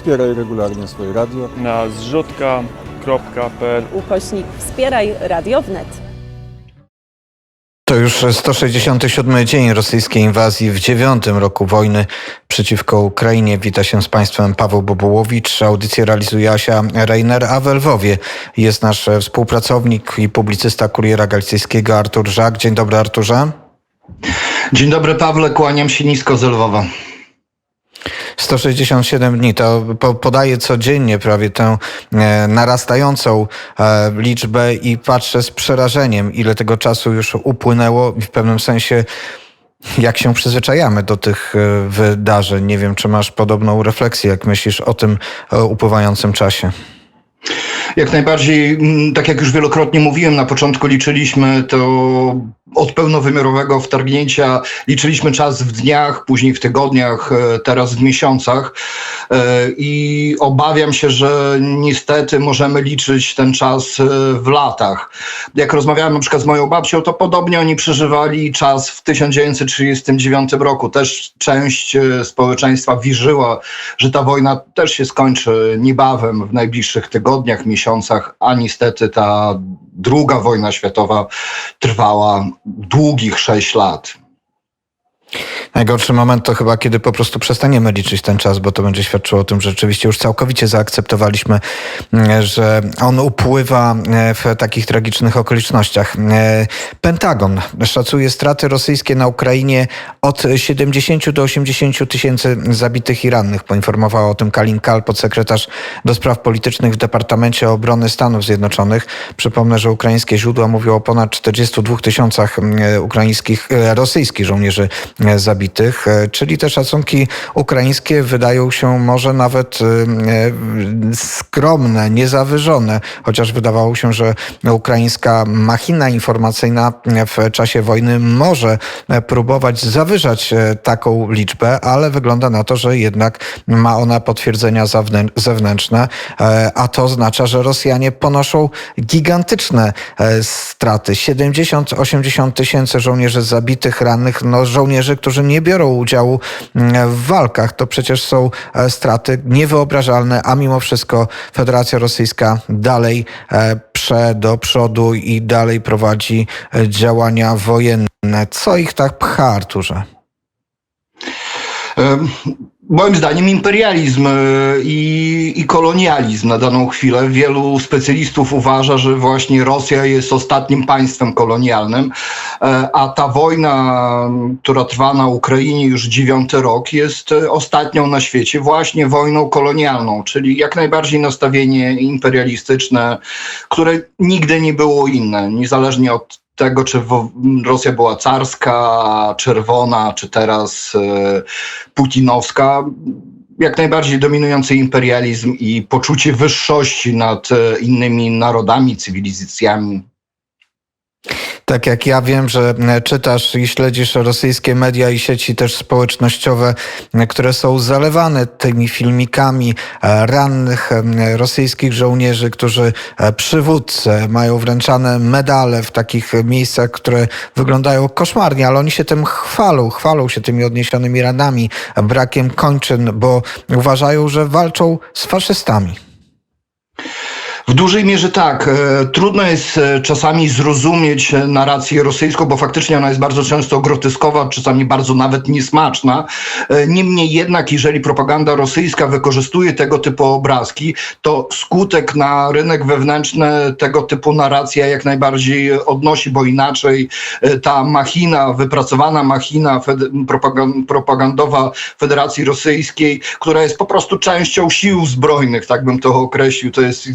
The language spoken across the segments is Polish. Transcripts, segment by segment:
wspieraj regularnie swoje radio. na zrzutka.pl ukośnik wspieraj radio wnet. To już 167 dzień rosyjskiej inwazji w dziewiątym roku wojny przeciwko Ukrainie. Wita się z Państwem Paweł Bobułowicz. Audycję realizuje Asia Reiner, a w Lwowie jest nasz współpracownik i publicysta Kuriera Galicyjskiego Artur Żak. Dzień dobry Arturze. Dzień dobry Pawle, kłaniam się nisko z Lwowa. 167 dni to po, podaję codziennie prawie tę e, narastającą e, liczbę i patrzę z przerażeniem, ile tego czasu już upłynęło i w pewnym sensie jak się przyzwyczajamy do tych e, wydarzeń. Nie wiem, czy masz podobną refleksję, jak myślisz o tym upływającym czasie. Jak najbardziej, tak jak już wielokrotnie mówiłem, na początku liczyliśmy to od pełnowymiarowego wtargnięcia, liczyliśmy czas w dniach, później w tygodniach, e, teraz w miesiącach E, i obawiam się, że niestety możemy liczyć ten czas e, w latach. Jak rozmawiałem na przykład z moją babcią, to podobnie oni przeżywali czas w 1939 roku. Też część społeczeństwa wierzyła, że ta wojna też się skończy niebawem, w najbliższych tygodniach, miesiącach, a niestety ta druga wojna światowa trwała długich sześć lat. Najgorszy moment to chyba, kiedy po prostu przestaniemy liczyć ten czas, bo to będzie świadczyło o tym, że rzeczywiście już całkowicie zaakceptowaliśmy, mm, że on upływa e, w takich tragicznych okolicznościach. E, Pentagon szacuje straty rosyjskie na Ukrainie od 70 do 80 tysięcy zabitych i rannych. Poinformowała o tym Kalin Kal, podsekretarz do spraw politycznych w Departamencie Obrony Stanów Zjednoczonych. Przypomnę, że ukraińskie źródła mówią o ponad 42 tysiącach mm, ukraińskich, e, rosyjskich żołnierzy zabitych, e, czyli te szacunki ukraińskie wydają się może nawet e, e, skromne, niezawyżone, chociaż wydawało się, że ukraińska machina informacyjna w czasie wojny może e, próbować zawyżać e, taką liczbę, ale wygląda na to, że jednak ma ona potwierdzenia zewnę- zewnętrzne, e, a to oznacza, że Rosjanie ponoszą gigantyczne e, straty. 70-80 tysięcy żołnierzy zabitych, rannych, no żołnierzy, którzy nie biorą udziału mm, w walkach. To przecież są e, straty niewyobrażalne, a mimo wszystko Federacja Rosyjska dalej e, prze do przodu i dalej prowadzi e, działania wojenne. Co ich tak pcha, Arturze? Moim zdaniem imperializm e, i, i kolonializm na daną chwilę. Wielu specjalistów uważa, że właśnie Rosja jest ostatnim państwem kolonialnym, e, a ta wojna, która trwa na Ukrainie już dziewiąty rok, jest ostatnią na świecie właśnie wojną kolonialną, czyli jak najbardziej nastawienie imperialistyczne, które nigdy nie było inne, niezależnie od tego, czy Rosja była carska, czerwona, czy teraz e, putinowska. Jak najbardziej dominujący imperializm i poczucie wyższości nad e, innymi narodami, cywilizacjami. Tak jak ja wiem, że e, czytasz i śledzisz rosyjskie media i sieci też społecznościowe, e, które są zalewane tymi filmikami e, rannych rosyjskich żołnierzy, którzy przywódcy mają wręczane medale w takich miejscach, które wyglądają koszmarnie, ale oni się tym chwalą, chwalą się tymi odniesionymi ranami, brakiem kończyn, bo uważają, że walczą z faszystami. W dużej mierze tak. E, Trudno jest e, czasami zrozumieć e, narrację rosyjską, bo faktycznie ona jest bardzo często groteskowa, czasami bardzo nawet niesmaczna. Niemniej jednak, jeżeli propaganda rosyjska wykorzystuje tego typu obrazki, to skutek na rynek wewnętrzny tego typu narracja jak najbardziej odnosi, bo inaczej ta machina, wypracowana machina propagandowa Federacji Rosyjskiej, która jest po prostu częścią sił zbrojnych, tak bym to określił, to jest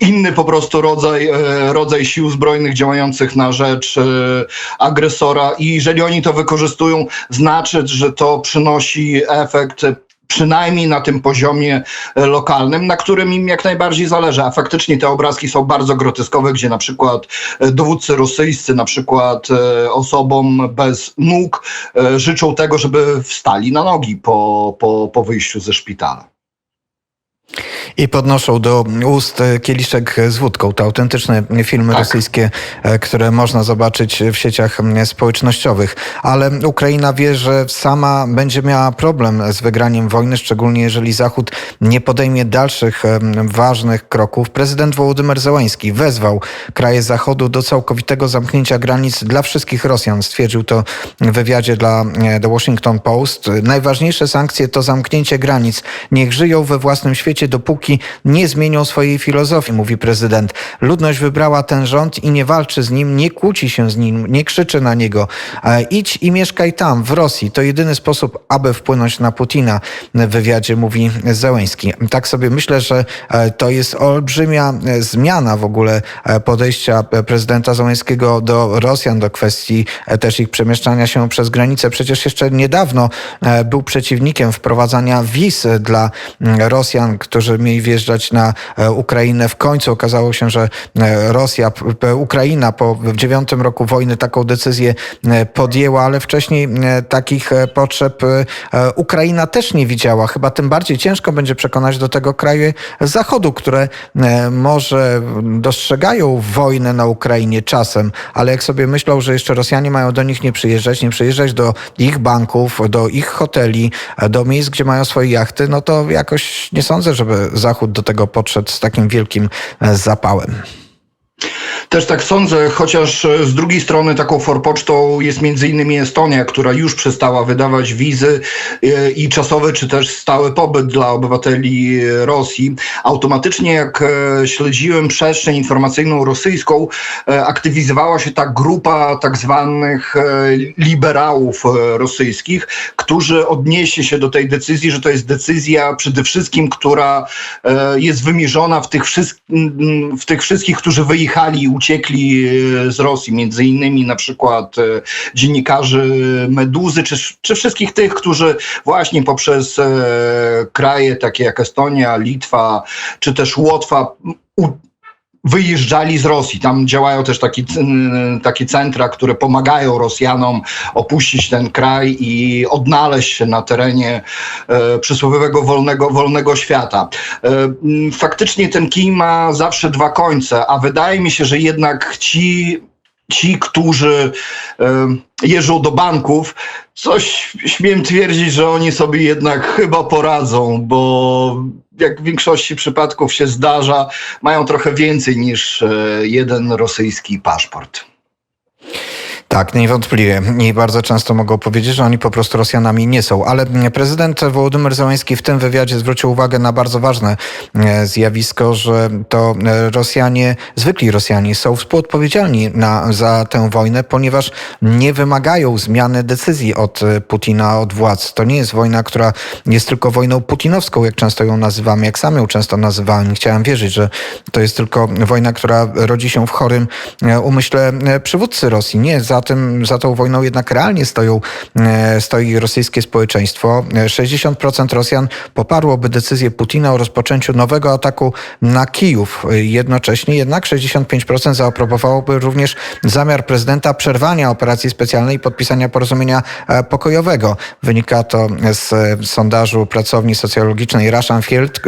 inny po prostu rodzaj, e, rodzaj sił zbrojnych działających na rzecz e, agresora i jeżeli oni to wykorzystują, znaczy, że to przynosi efekt przynajmniej na tym poziomie e, lokalnym, na którym im jak najbardziej zależy. A faktycznie te obrazki są bardzo groteskowe, gdzie na przykład dowódcy rosyjscy, na przykład osobom bez nóg życzą tego, żeby wstali na nogi po, po, po wyjściu ze szpitala. I podnoszą do ust kieliszek z wódką. To autentyczne filmy Tak. rosyjskie, e, które można zobaczyć w sieciach społecznościowych. Ale Ukraina wie, że sama będzie miała problem z wygraniem wojny, szczególnie jeżeli Zachód nie podejmie dalszych ważnych kroków. Prezydent Wołodymyr Zełański wezwał kraje Zachodu do całkowitego zamknięcia granic dla wszystkich Rosjan. Stwierdził to w wywiadzie dla e, The Washington Post. Najważniejsze sankcje to zamknięcie granic. Niech żyją we własnym świecie, dopóki nie zmienią swojej filozofii, mówi prezydent. Ludność wybrała ten rząd i nie walczy z nim, nie kłóci się z nim, nie krzyczy na niego. E, Idź i mieszkaj tam, w Rosji. To jedyny sposób, aby wpłynąć na Putina, w wywiadzie mówi Zełęński. Tak sobie myślę, że e, to jest olbrzymia e, zmiana w ogóle podejścia prezydenta Zełęńskiego do Rosjan, do kwestii też ich przemieszczania się przez granicę. Przecież jeszcze niedawno był przeciwnikiem wprowadzania wiz dla mm, Rosjan, którzy mieli wjeżdżać na e, Ukrainę. W końcu okazało się, że e, Rosja, Ukraina po dziewiątym roku wojny taką decyzję e, podjęła, ale wcześniej takich potrzeb Ukraina też nie widziała. Chyba tym bardziej ciężko będzie przekonać do tego kraje Zachodu, które może dostrzegają wojnę na Ukrainie czasem, ale jak sobie myślą, że jeszcze Rosjanie mają do nich nie przyjeżdżać, nie przyjeżdżać do ich banków, do ich hoteli, do miejsc, gdzie mają swoje jachty, no to jakoś nie sądzę, żeby Zachód do tego podszedł z takim wielkim e, zapałem. Też tak sądzę, chociaż e, z drugiej strony taką forpocztą jest między innymi Estonia, która już przestała wydawać wizy e, i czasowy czy też stały pobyt dla obywateli e, Rosji. Automatycznie jak śledziłem przestrzeń informacyjną rosyjską, aktywizowała się ta grupa tak zwanych liberałów rosyjskich, którzy odniesie się do tej decyzji, że to jest decyzja przede wszystkim, która jest wymierzona w tych, wszystk- w tych wszystkich, którzy wyjechali i uciekli e, z Rosji, między innymi na przykład e, dziennikarzy Meduzy, czy, czy wszystkich tych, którzy właśnie poprzez e, kraje takie jak Estonia, Litwa, czy też Łotwa wyjeżdżali z Rosji. Tam działają też taki, takie centra, które pomagają Rosjanom opuścić ten kraj i odnaleźć się na terenie e, przysłowiowego wolnego, wolnego świata. E, faktycznie ten kij ma zawsze dwa końce, a wydaje mi się, że jednak ci ci, którzy e, jeżdżą do banków, coś śmiem twierdzić, że oni sobie jednak chyba poradzą, bo jak w większości przypadków się zdarza, mają trochę więcej niż e, jeden rosyjski paszport. Tak, niewątpliwie. I bardzo często mogą powiedzieć, że oni po prostu Rosjanami nie są. Ale prezydent Wołodymyr Zełański w tym wywiadzie zwrócił uwagę na bardzo ważne e, zjawisko, że to e, Rosjanie, zwykli Rosjanie są współodpowiedzialni na, za tę wojnę, ponieważ nie wymagają zmiany decyzji od e, Putina, od władz. To nie jest wojna, która jest tylko wojną putinowską, jak często ją nazywamy, jak sam ją często nazywałem. Chciałem wierzyć, że to jest tylko wojna, która rodzi się w chorym umyśle przywódcy Rosji. Nie, za tym, za tą wojną jednak realnie stoją, e, stoi rosyjskie społeczeństwo. E, 60% Rosjan poparłoby decyzję Putina o rozpoczęciu nowego ataku na Kijów. Jednocześnie jednak 65% zaaprobowałoby również zamiar prezydenta przerwania operacji specjalnej i podpisania porozumienia e, pokojowego. Wynika to z e, sondażu pracowni socjologicznej Russian Field,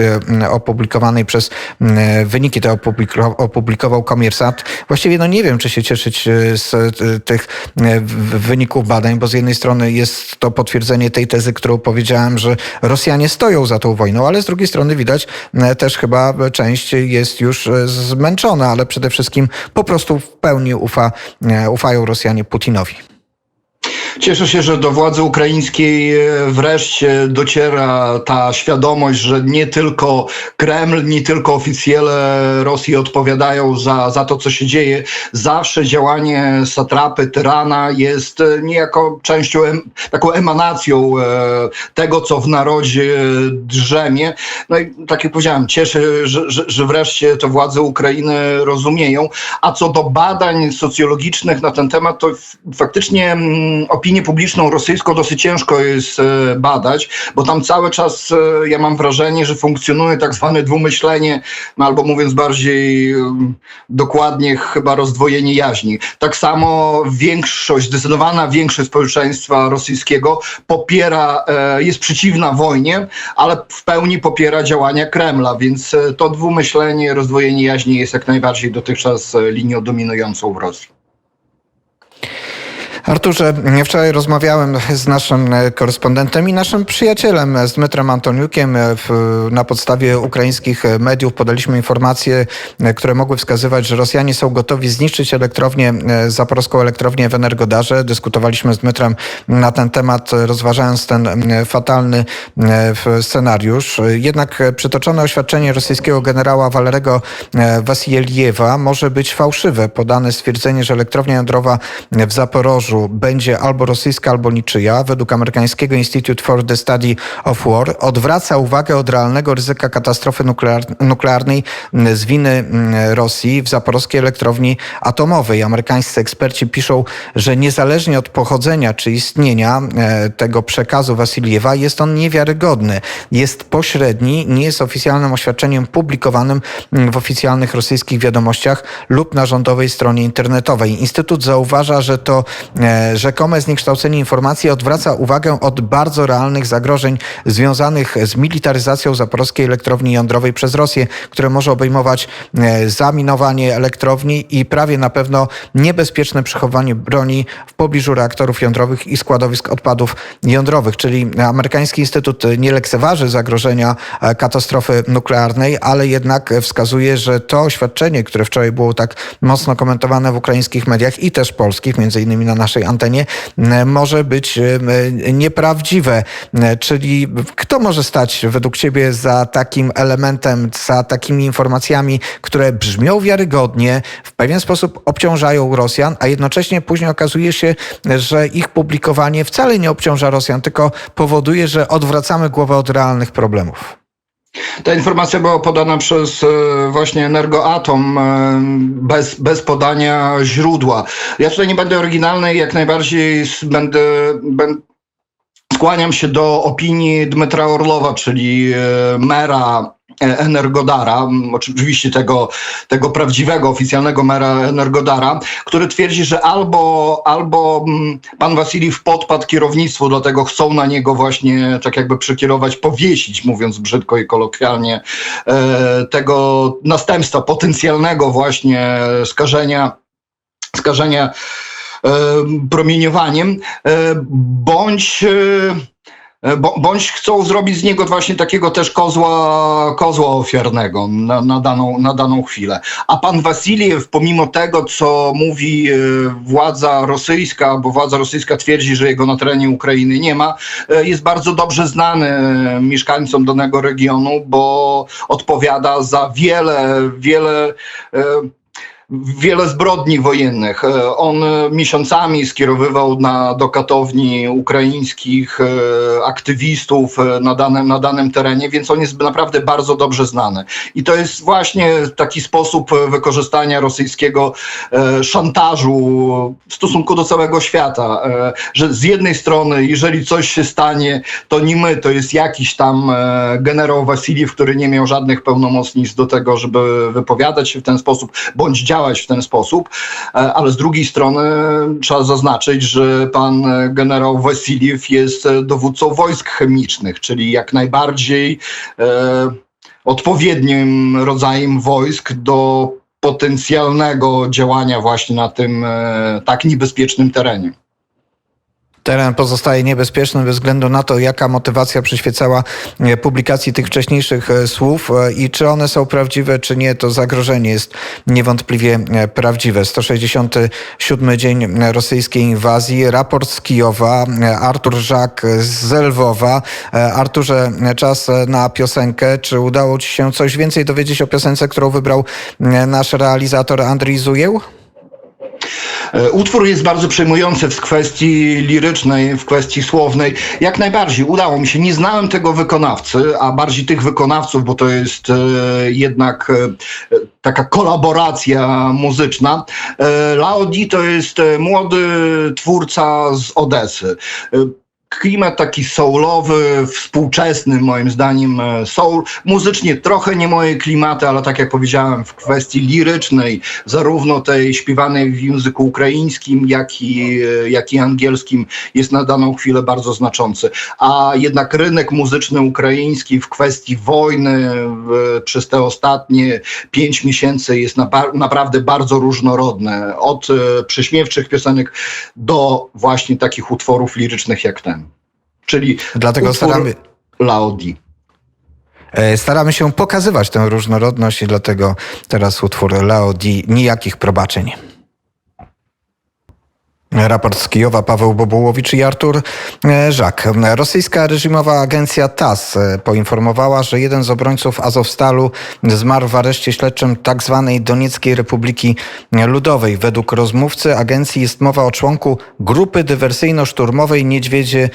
opublikowanej przez wyniki te opubliko- opublikował Komirsat. Właściwie no nie wiem, czy się cieszyć z e, tych e, wyników badań, bo z jednej strony jest to potwierdzenie tej tezy, którą powiedziałem, że Rosjanie stoją za tą wojną, ale z drugiej strony widać e, też chyba część jest już e, zmęczona, ale przede wszystkim po prostu w pełni ufa, ufają Rosjanie Putinowi. Cieszę się, że do władzy ukraińskiej e, wreszcie dociera ta świadomość, że nie tylko Kreml, nie tylko oficjele Rosji odpowiadają za, za to, co się dzieje. Zawsze działanie satrapy, tyrana jest e, niejako częścią, taką emanacją e, tego, co w narodzie drzemie. No i tak jak powiedziałem, cieszę, że, że, że wreszcie to władze Ukrainy rozumieją. A co do badań socjologicznych na ten temat, to faktycznie mm, opinia opinię publiczną rosyjską dosyć ciężko jest e, badać, bo tam cały czas e, ja mam wrażenie, że funkcjonuje tak zwane dwumyślenie, no albo mówiąc bardziej em, dokładnie, chyba rozdwojenie jaźni. Tak samo większość, zdecydowana większość społeczeństwa rosyjskiego popiera, e, jest przeciwna wojnie, ale w pełni popiera działania Kremla, więc e, to dwumyślenie, rozdwojenie jaźni jest jak najbardziej dotychczas e, linią dominującą w Rosji. Arturze, wczoraj rozmawiałem z naszym e, korespondentem i naszym przyjacielem, e, z Dmytrem Antoniukiem. E, na podstawie ukraińskich mediów podaliśmy informacje, które mogły wskazywać, że Rosjanie są gotowi zniszczyć elektrownię, zaporowską elektrownię w Energodarze. Dyskutowaliśmy z Dmytrem na ten temat, rozważając ten fatalny scenariusz. Jednak przytoczone oświadczenie rosyjskiego generała Walerego Wasiliewa może być fałszywe. Podane stwierdzenie, że elektrownia jądrowa w Zaporożu będzie albo rosyjska, albo niczyja, według amerykańskiego Institute for the Study of War, odwraca uwagę od realnego ryzyka katastrofy nuklear- nuklearnej z winy m, Rosji w zaporowskiej elektrowni atomowej. Amerykańscy eksperci piszą, że niezależnie od pochodzenia czy istnienia e, tego przekazu Wasiliewa, jest on niewiarygodny. Jest pośredni, nie jest oficjalnym oświadczeniem publikowanym m, w oficjalnych rosyjskich wiadomościach lub na rządowej stronie internetowej. Instytut zauważa, że to rzekome zniekształcenie informacji odwraca uwagę od bardzo realnych zagrożeń związanych z militaryzacją zaporowskiej elektrowni jądrowej przez Rosję, które może obejmować e, zaminowanie elektrowni i prawie na pewno niebezpieczne przechowanie broni w pobliżu reaktorów jądrowych i składowisk odpadów jądrowych. Czyli amerykański instytut nie lekceważy zagrożenia e, katastrofy nuklearnej, ale jednak wskazuje, że to oświadczenie, które wczoraj było tak mocno komentowane w ukraińskich mediach i też polskich, między innymi na naszej antenie, m, może być m, nieprawdziwe. M, Czyli kto może stać według Ciebie za takim elementem, za takimi informacjami, które brzmią wiarygodnie, w pewien sposób obciążają Rosjan, a jednocześnie później okazuje się, że ich publikowanie wcale nie obciąża Rosjan, tylko powoduje, że odwracamy głowę od realnych problemów. Ta informacja była podana przez e, właśnie Energoatom e, bez, bez podania źródła. Ja tutaj nie będę oryginalny, jak najbardziej będę, będę skłaniam się do opinii Dmytra Orlowa, czyli e, mera e, Energodara, oczywiście tego, tego prawdziwego, oficjalnego mera Energodara, który twierdzi, że albo, albo pan Wasiliew podpadł kierownictwu, dlatego chcą na niego właśnie tak jakby przekierować, powiesić, mówiąc brzydko i kolokwialnie, e, tego następstwa potencjalnego właśnie skażenia, skażenia promieniowaniem, e, bądź e, bądź chcą zrobić z niego właśnie takiego też kozła, kozła ofiarnego na, na, daną, na daną chwilę. A pan Wasiliew, pomimo tego, co mówi e, władza rosyjska, bo władza rosyjska twierdzi, że jego na terenie Ukrainy nie ma, jest bardzo dobrze znany mieszkańcom danego regionu, bo odpowiada za wiele, wiele wiele zbrodni wojennych. E, On e, miesiącami skierowywał na, do katowni ukraińskich e, aktywistów na danym, na danym terenie, więc on jest naprawdę bardzo dobrze znany. I to jest właśnie taki sposób wykorzystania rosyjskiego szantażu w stosunku do całego świata, że z jednej strony, jeżeli coś się stanie, to nie my, to jest jakiś tam generał Wasiliew, który nie miał żadnych pełnomocnictw do tego, żeby wypowiadać się w ten sposób, bądź działać w ten sposób, e, ale z drugiej strony trzeba zaznaczyć, że pan generał Wasiliew jest e, dowódcą wojsk chemicznych, czyli jak najbardziej e, odpowiednim rodzajem wojsk do potencjalnego działania właśnie na tym e, tak niebezpiecznym terenie. Teren pozostaje niebezpieczny bez względu na to, jaka motywacja przyświecała e, publikacji tych wcześniejszych e, słów e, i czy one są prawdziwe, czy nie, to zagrożenie jest niewątpliwie prawdziwe. 167 dzień rosyjskiej inwazji, raport z Kijowa, Artur Żak z Lwowa. Arturze, czas na piosenkę. Czy udało Ci się coś więcej dowiedzieć o piosence, którą wybrał nasz realizator Andrzej Zujieł? E, Utwór jest bardzo przejmujący w kwestii lirycznej, w kwestii słownej. Jak najbardziej udało mi się. Nie znałem tego wykonawcy, a bardziej tych wykonawców, bo to jest e, jednak e, taka kolaboracja muzyczna. Laodi to jest młody twórca z Odesy. E, klimat taki soulowy, współczesny moim zdaniem e, soul. Muzycznie trochę nie moje klimaty, ale tak jak powiedziałem, w kwestii lirycznej, zarówno tej śpiewanej w języku ukraińskim, jak i, e, jak i angielskim jest na daną chwilę bardzo znaczący. A jednak rynek muzyczny ukraiński w kwestii wojny w, przez te ostatnie pięć miesięcy jest na, naprawdę bardzo różnorodny. Od e, prześmiewczych piosenek do właśnie takich utworów lirycznych jak ten. Czyli Dlatego staramy, Laudi. e, staramy się pokazywać tę różnorodność i dlatego teraz utwór Leo Di Nijakich Probaczeń. Raport z Kijowa Paweł Bobułowicz i Artur e, Żak. Rosyjska reżimowa agencja TASS e, poinformowała, że jeden z obrońców Azowstalu zmarł w areszcie śledczym tzw. Donieckiej Republiki Ludowej. Według rozmówcy agencji jest mowa o członku grupy dywersyjno-szturmowej Niedźwiedzie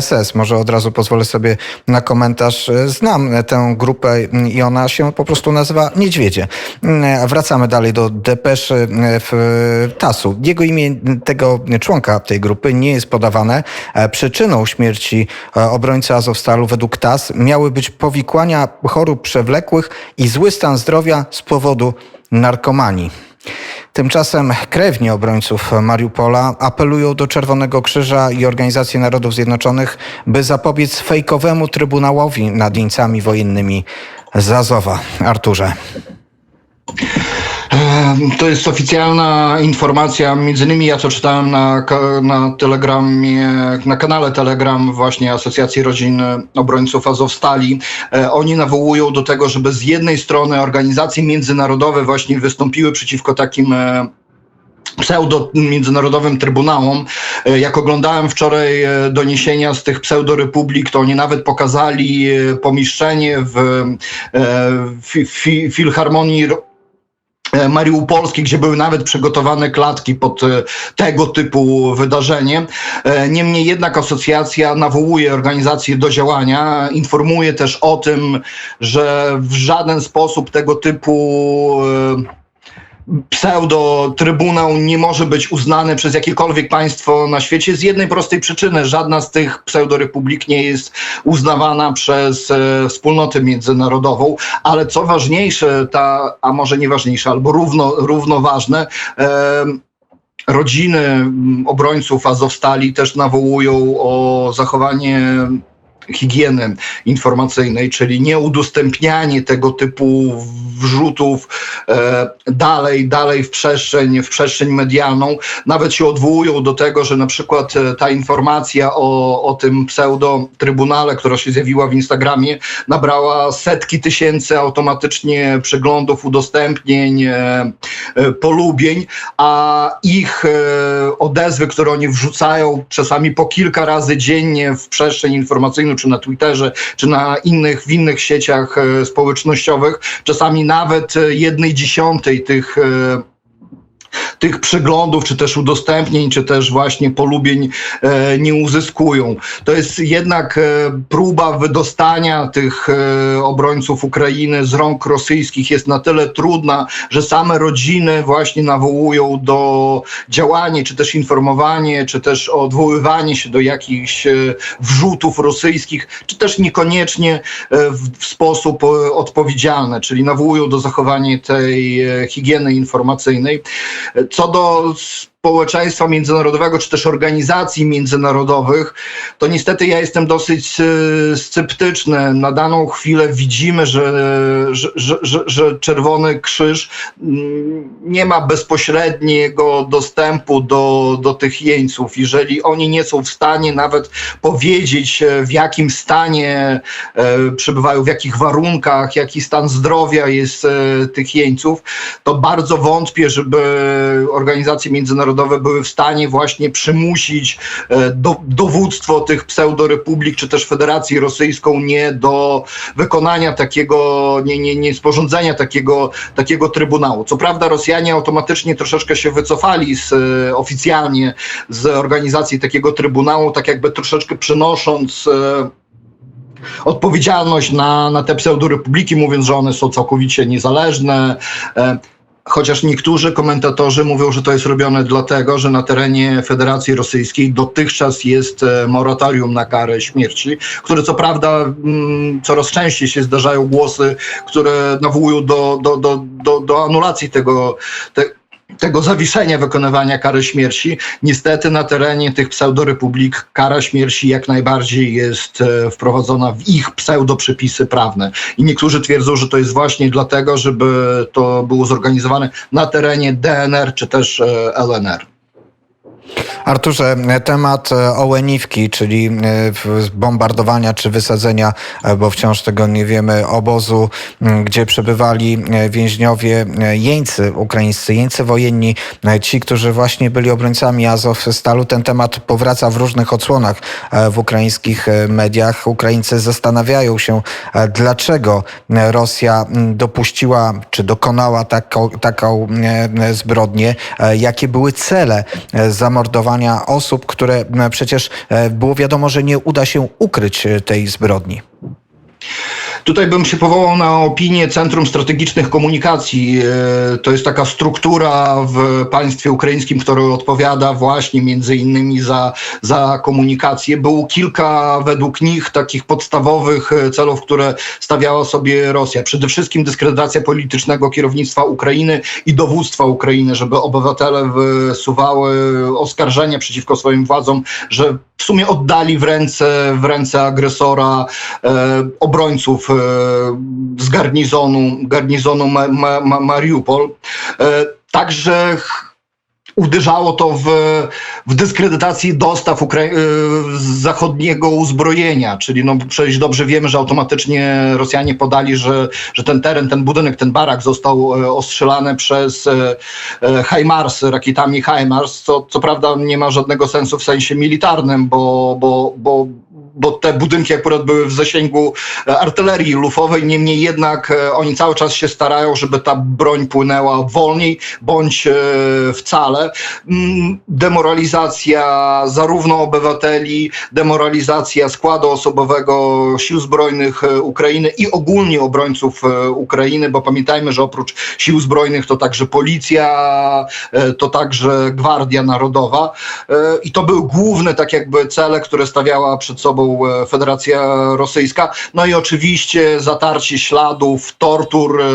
SS. Może od razu pozwolę sobie na komentarz. E, Znam tę grupę i ona się po prostu nazywa Niedźwiedzie. Wracamy dalej do depeszy w TASU. Jego imię tego członka tej grupy nie jest podawane. E, Przyczyną śmierci e, obrońcy Azowstalu według TAS miały być powikłania chorób przewlekłych i zły stan zdrowia z powodu narkomanii. Tymczasem krewni obrońców Mariupola apelują do Czerwonego Krzyża i Organizacji Narodów Zjednoczonych, by zapobiec fejkowemu trybunałowi nad jeńcami wojennymi z Azowa. Arturze. To jest oficjalna informacja, między innymi ja to czytałem na, na telegramie, na kanale Telegram właśnie Asocjacji Rodzin Obrońców Azowstali. E, Oni nawołują do tego, żeby z jednej strony organizacje międzynarodowe właśnie wystąpiły przeciwko takim e, pseudo międzynarodowym trybunałom. E, Jak oglądałem wczoraj doniesienia z tych pseudorepublik, to oni nawet pokazali pomieszczenie w fi, fi, Filharmonii Mariupolskiej, gdzie były nawet przygotowane klatki pod e, tego typu wydarzenie. E, Niemniej jednak asocjacja nawołuje organizacje do działania, informuje też o tym, że w żaden sposób tego typu e, pseudo-trybunał nie może być uznany przez jakiekolwiek państwo na świecie z jednej prostej przyczyny. Żadna z tych pseudorepublik nie jest uznawana przez e, wspólnotę międzynarodową, ale co ważniejsze, ta, a może nie ważniejsze, albo równo, równo ważne, e, rodziny obrońców Azowstali też nawołują o zachowanie higieny informacyjnej, czyli nieudostępnianie tego typu wrzutów e, dalej, dalej w przestrzeń, w przestrzeń medialną. Nawet się odwołują do tego, że na przykład e, ta informacja o, o tym pseudo-trybunale, która się zjawiła w Instagramie, nabrała setki tysięcy automatycznie przeglądów, udostępnień, e, e, polubień, a ich e, odezwy, które oni wrzucają czasami po kilka razy dziennie w przestrzeń informacyjną, czy na Twitterze, czy na innych, w innych sieciach e, społecznościowych, czasami nawet e, jednej dziesiątej tych e, tych przeglądów, czy też udostępnień, czy też właśnie polubień e, nie uzyskują. To jest jednak e, próba wydostania tych e, obrońców Ukrainy z rąk rosyjskich jest na tyle trudna, że same rodziny właśnie nawołują do działania, czy też informowanie, czy też odwoływanie się do jakichś e, wrzutów rosyjskich, czy też niekoniecznie e, w, w sposób e, odpowiedzialny, czyli nawołują do zachowania tej higieny informacyjnej. Co do społeczeństwa międzynarodowego, czy też organizacji międzynarodowych, to niestety ja jestem dosyć e, sceptyczny. Na daną chwilę widzimy, że, że, że, że, Czerwony Krzyż mm, nie ma bezpośredniego dostępu do, do tych jeńców. Jeżeli oni nie są w stanie nawet powiedzieć, e, w jakim stanie e, przebywają, w jakich warunkach, jaki stan zdrowia jest tych jeńców, to bardzo wątpię, żeby organizacje międzynarodowe były w stanie właśnie przymusić e, do, dowództwo tych pseudorepublik, czy też Federację Rosyjską nie do wykonania takiego, nie, nie, nie sporządzenia takiego, takiego trybunału. Co prawda Rosjanie automatycznie troszeczkę się wycofali z, e, oficjalnie z organizacji takiego trybunału, tak jakby troszeczkę przenosząc e, odpowiedzialność na, na te pseudorepubliki, mówiąc, że one są całkowicie niezależne. Chociaż niektórzy komentatorzy mówią, że to jest robione dlatego, że na terenie Federacji Rosyjskiej dotychczas jest e, moratorium na karę śmierci, które co prawda mm, coraz częściej się zdarzają głosy, które nawołują do, do, do, do, do anulacji tego, te, tego zawieszenia wykonywania kary śmierci. Niestety na terenie tych pseudorepublik kara śmierci jak najbardziej jest e, wprowadzona w ich pseudoprzepisy prawne. I niektórzy twierdzą, że to jest właśnie dlatego, żeby to było zorganizowane na terenie DNR czy też e, LNR. Arturze, temat e, Ołeniwki, czyli e, bombardowania czy wysadzenia, e, bo wciąż tego nie wiemy, obozu, gdzie przebywali więźniowie jeńcy ukraińscy, jeńcy wojenni, ci, którzy właśnie byli obrońcami Azov-Stalu. Ten temat powraca w różnych odsłonach w ukraińskich mediach. Ukraińcy zastanawiają się, dlaczego Rosja dopuściła czy dokonała taką, taką zbrodnię, jakie były cele e, zamordowania osób, które przecież e, było wiadomo, że nie uda się ukryć e, tej zbrodni. Tutaj bym się powołał na opinię Centrum Strategicznych Komunikacji. E, To jest taka struktura w państwie ukraińskim, która odpowiada właśnie między innymi za, za komunikację. Było kilka według nich takich podstawowych e, celów, które stawiała sobie Rosja. Przede wszystkim dyskredytacja politycznego kierownictwa Ukrainy i dowództwa Ukrainy, żeby obywatele wysuwały oskarżenia przeciwko swoim władzom, że w sumie oddali w ręce, w ręce agresora e, obrońców z garnizonu, garnizonu Ma, Ma, Ma, Mariupol. E, także uderzało to w, w dyskredytację dostaw Ukra- e, zachodniego uzbrojenia, czyli no przecież dobrze wiemy, że automatycznie Rosjanie podali, że, że ten teren, ten budynek, ten barak został e, ostrzelany przez e, e, HIMARS, rakietami HIMARS, co, co prawda nie ma żadnego sensu w sensie militarnym, bo, bo, bo bo te budynki akurat były w zasięgu e, artylerii lufowej, niemniej jednak e, oni cały czas się starają, żeby ta broń płynęła wolniej bądź e, wcale. Mm, Demoralizacja zarówno obywateli, demoralizacja składu osobowego Sił Zbrojnych Ukrainy i ogólnie obrońców Ukrainy, bo pamiętajmy, że oprócz Sił Zbrojnych to także policja, to także Gwardia Narodowa i to były główne tak jakby cele, które stawiała przed sobą e, Federacja Rosyjska. No i oczywiście zatarcie śladów, tortur e,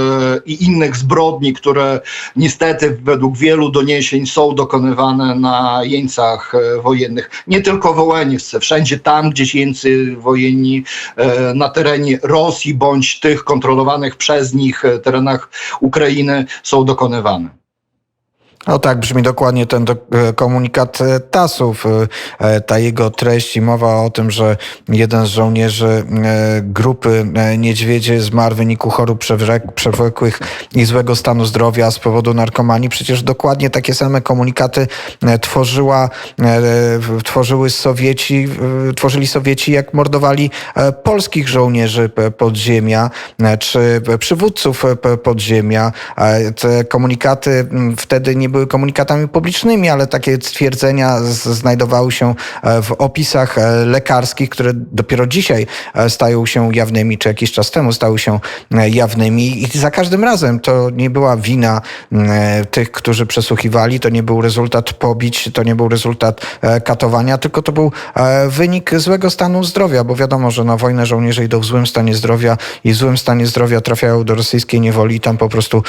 i innych zbrodni, które niestety według wielu doniesień są dokonywane na jeńcach e, wojennych. Nie tylko w Ołeniwce, wszędzie tam, gdzie jeńcy wojenni na terenie Rosji bądź tych kontrolowanych przez nich terenach Ukrainy są dokonywane. No tak, brzmi dokładnie ten do, e, komunikat e, TASów. e, Ta jego treść i mowa o tym, że jeden z żołnierzy grupy Niedźwiedzie zmarł w wyniku chorób przewlek- przewlekłych i złego stanu zdrowia z powodu narkomanii. Przecież dokładnie takie same komunikaty tworzyła, tworzyły Sowieci, tworzyli Sowieci, jak mordowali polskich żołnierzy podziemia, czy przywódców podziemia. Te komunikaty wtedy nie były komunikatami publicznymi, ale takie stwierdzenia z- znajdowały się e, w opisach e, lekarskich, które dopiero dzisiaj e, stają się jawnymi, czy jakiś czas temu stały się jawnymi. I za każdym razem to nie była wina tych, którzy przesłuchiwali, to nie był rezultat pobić, to nie był rezultat katowania, tylko to był wynik złego stanu zdrowia, bo wiadomo, że na wojnę żołnierze idą w złym stanie zdrowia i w złym stanie zdrowia trafiają do rosyjskiej niewoli i tam po prostu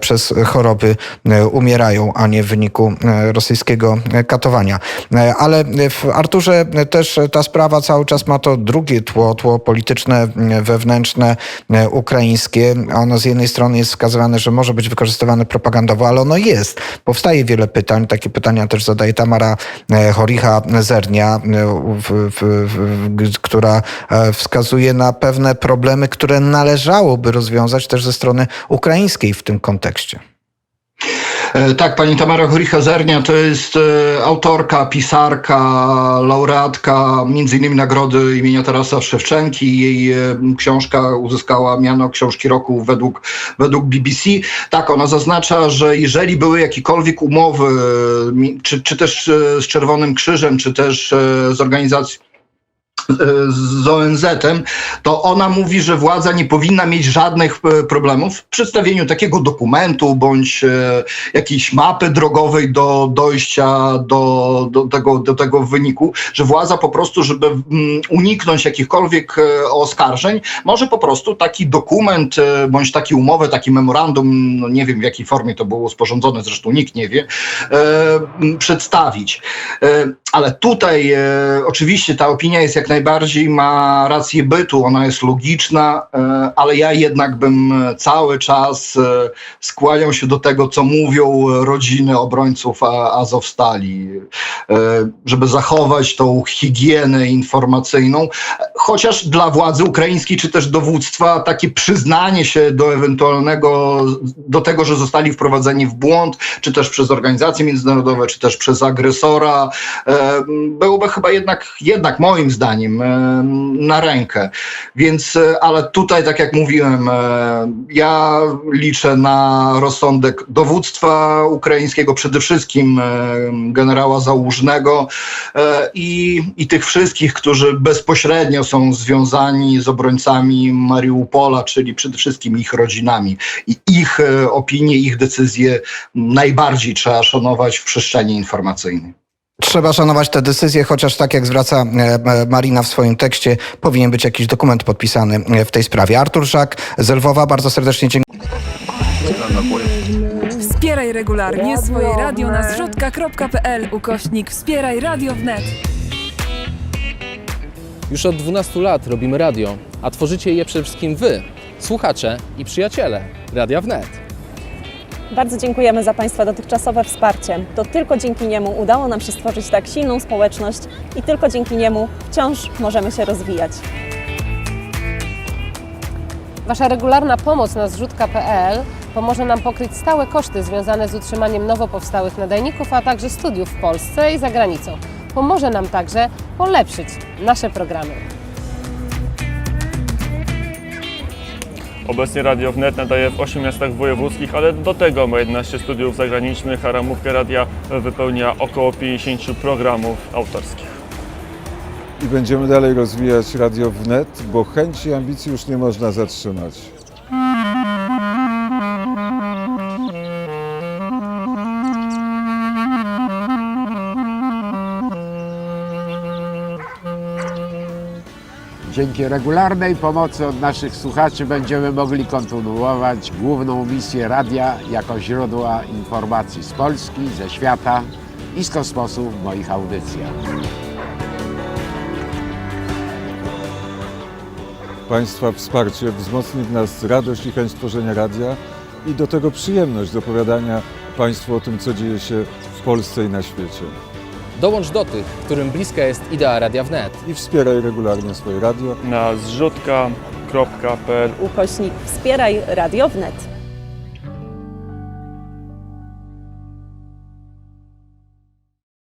przez choroby e, a nie w wyniku e, rosyjskiego e, katowania. E, Ale w Arturze też ta sprawa cały czas ma to drugie tło, tło polityczne, wewnętrzne, ukraińskie. Ono z jednej strony jest wskazywane, że może być wykorzystywane propagandowo, ale ono jest. Powstaje wiele pytań. Takie pytania też zadaje Tamara Horicha-Zernia, w, w, w, która wskazuje na pewne problemy, które należałoby rozwiązać też ze strony ukraińskiej w tym kontekście. E, Tak, pani Tamara Horicha-Zernia to jest e, autorka, pisarka, laureatka między innymi nagrody imienia Tarasa Szewczenki. Jej e, książka uzyskała miano książki roku według, według BBC. Tak, ona zaznacza, że jeżeli były jakiekolwiek umowy, czy, czy też z Czerwonym Krzyżem, czy też z organizacją z ONZ-em, to ona mówi, że władza nie powinna mieć żadnych e, problemów w przedstawieniu takiego dokumentu bądź e, jakiejś mapy drogowej do dojścia do, do, tego, do tego wyniku, że władza po prostu, żeby mm, uniknąć jakichkolwiek e, oskarżeń, może po prostu taki dokument bądź taki umowę, taki memorandum, no nie wiem w jakiej formie to było sporządzone, zresztą nikt nie wie, przedstawić. E, Ale tutaj e, oczywiście ta opinia jest jak najbardziej, ma rację bytu, ona jest logiczna, e, ale ja jednak bym cały czas e, skłaniał się do tego, co mówią rodziny obrońców A- Azowstali, e, żeby zachować tą higienę informacyjną, chociaż dla władzy ukraińskiej czy też dowództwa takie przyznanie się do ewentualnego, do tego, że zostali wprowadzeni w błąd, czy też przez organizacje międzynarodowe, czy też przez agresora, e, byłoby chyba jednak, jednak moim zdaniem e, na rękę. Więc, e, ale tutaj, tak jak mówiłem, e, ja liczę na rozsądek dowództwa ukraińskiego, przede wszystkim generała Załużnego i, i tych wszystkich, którzy bezpośrednio są związani z obrońcami Mariupola, czyli przede wszystkim ich rodzinami. I ich opinie, ich decyzje najbardziej trzeba szanować w przestrzeni informacyjnej. Trzeba szanować te decyzje, chociaż tak jak zwraca e, e, Marina w swoim tekście, powinien być jakiś dokument podpisany e, w tej sprawie. Artur Żak z Lwowa, bardzo serdecznie dziękuję. Wspieraj regularnie swoje radio na zrzutka.pl ukośnik Wspieraj Radio wnet. Już od 12 lat robimy radio, a tworzycie je przede wszystkim Wy, słuchacze i przyjaciele Radia Wnet. Bardzo dziękujemy za Państwa dotychczasowe wsparcie. To tylko dzięki niemu udało nam się stworzyć tak silną społeczność i tylko dzięki niemu wciąż możemy się rozwijać. Wasza regularna pomoc na zrzutka.pl pomoże nam pokryć stałe koszty związane z utrzymaniem nowo powstałych nadajników, a także studiów w Polsce i za granicą. Pomoże nam także polepszyć nasze programy. Obecnie Radio Wnet nadaje w 8 miastach wojewódzkich, ale do tego ma 11 studiów zagranicznych, a ramówkę radia wypełnia około 50 programów autorskich. I będziemy dalej rozwijać Radio Wnet, bo chęci i ambicji już nie można zatrzymać. Dzięki regularnej pomocy od naszych słuchaczy będziemy mogli kontynuować główną misję radia jako źródła informacji z Polski, ze świata i z kosmosu w moich audycjach. Państwa wsparcie wzmocni w nas radość i chęć tworzenia radia i do tego przyjemność do opowiadania Państwu o tym, co dzieje się w Polsce i na świecie. Dołącz do tych, którym bliska jest idea Radia Wnet. I wspieraj regularnie swoje radio. Na zrzutka.pl Ukośnik Wspieraj Radio wnet.